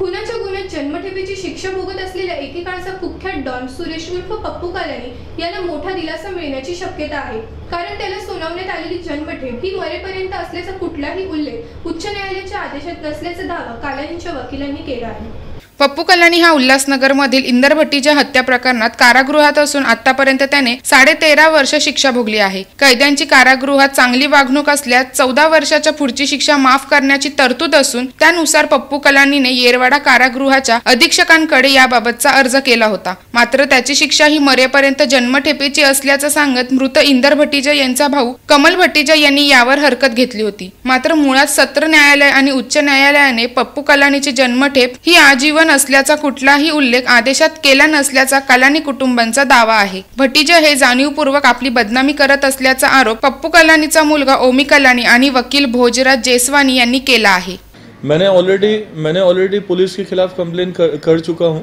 खुनाच्या गुन्ह्यात जन्मठेपेची शिक्षा भोगत असलेल्या एकेकाळचा कुख्यात डॉन सुरेश उर्फ पप्पू कालानी याला मोठा दिलासा मिळण्याची शक्यता आहे. कारण त्याला सुनावण्यात आलेली जन्मठेप ही मरेपर्यंत असल्याचा कुठलाही उल्लेख उच्च न्यायालयाच्या आदेशात नसल्याचा दावा कालानींच्या वकिलांनी केला आहे. पप्पू कलानी हा उल्हासनगरमधील इंदर भट्टीच्या हत्या प्रकरणात कारागृहात असून आतापर्यंत त्याने साडे तेरा वर्ष शिक्षा भोगली आहे. कैद्यांची कारागृहात चांगली वागणूक असल्यास चौदा वर्षाच्या पुढची शिक्षा माफ करण्याची तरतूद असून त्यानुसार पप्पू कलानीने येरवाडा कारागृहाच्या अधीक्षकांकडे याबाबतचा अर्ज केला होता. मात्र त्याची शिक्षा ही मरेपर्यंत जन्मठेपेची असल्याचं सांगत मृत इंदर भट्टीजा यांचा भाऊ कमल भट्टीजा यांनी यावर हरकत घेतली होती. मात्र मुळात सत्र न्यायालय आणि उच्च न्यायालयाने पप्पू कलानीची जन्मठेप ही आजीवन असल्याचा कुठलाही उल्लेख आदेशात केला नसल्याचा कलानी कुटुंबांचा दावा आहे. भटीजा हे जाणीवपूर्वक आपली बदनामी करत असल्याचा आरोप पप्पू कलानीचा मुलगा ओमी कलानी आणि वकील भोजराज जेसवानी यांनी केला आहे. मैंने ऑलरेडी मैंने ऑलरेडी पुलिस के खिलाफ कंप्लेन कर, कर चुका हूँ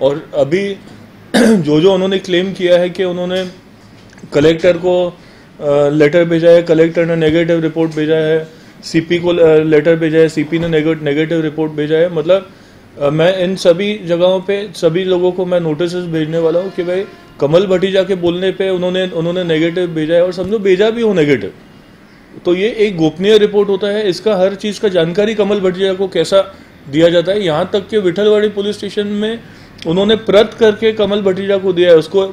और अभी जो जो उन्होंने क्लेम किया है कि उन्होंने कलेक्टर को लेटर भेजा है कलेक्टर ने नेगेटिव रिपोर्ट भेजा है सीपी को लेटर भेजा है सीपी ने नेगेटिव रिपोर्ट भेजा है मतलब मैं इन सभी जगहों पे सभी लोगों को मैं नोटिस भेजने वाला हूँ कि भाई कमल भटीजा के बोलने पे उन्होंने उन्होंने नेगेटिव भेजा है और समझो भेजा भी हो नेगेटिव तो ये एक गोपनीय रिपोर्ट होता है। इसका हर चीज़ का जानकारी कमल भटिया को कैसा दिया जाता है। यहाँ तक कि विठलवाड़ी पुलिस स्टेशन में उन्होंने प्रत करके कमल भटिया को दिया है। उसको अ,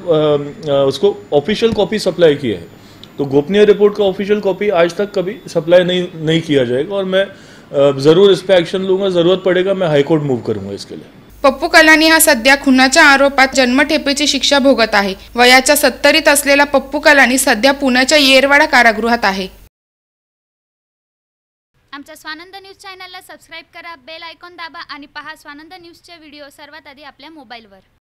अ, उसको ऑफिशियल कॉपी सप्लाई किया है। तो गोपनीय रिपोर्ट का ऑफिशियल कॉपी आज तक कभी सप्लाई नहीं नहीं किया जाएगा। और मैं ज़रूर इस पर एक्शन लूंगा ज़रूरत पड़ेगा मैं हाईकोर्ट मूव करूंगा इसके लिए. पप्पू कलानी हा सध्या खुनाच्या आरोपात जन्मठेपेची शिक्षा भोगत आहे. वयाच्या सत्तरीत असलेला पप्पू कलानी सध्या पुण्याच्या येरवाडा कारागृहात आहे. आमच्या स्वानंद न्यूज चॅनलला सबस्क्राईब करा बेल आयकॉन दाबा आणि पहा स्वानंद न्यूजचे व्हिडिओ सर्वात आधी आपल्या मोबाईलवर.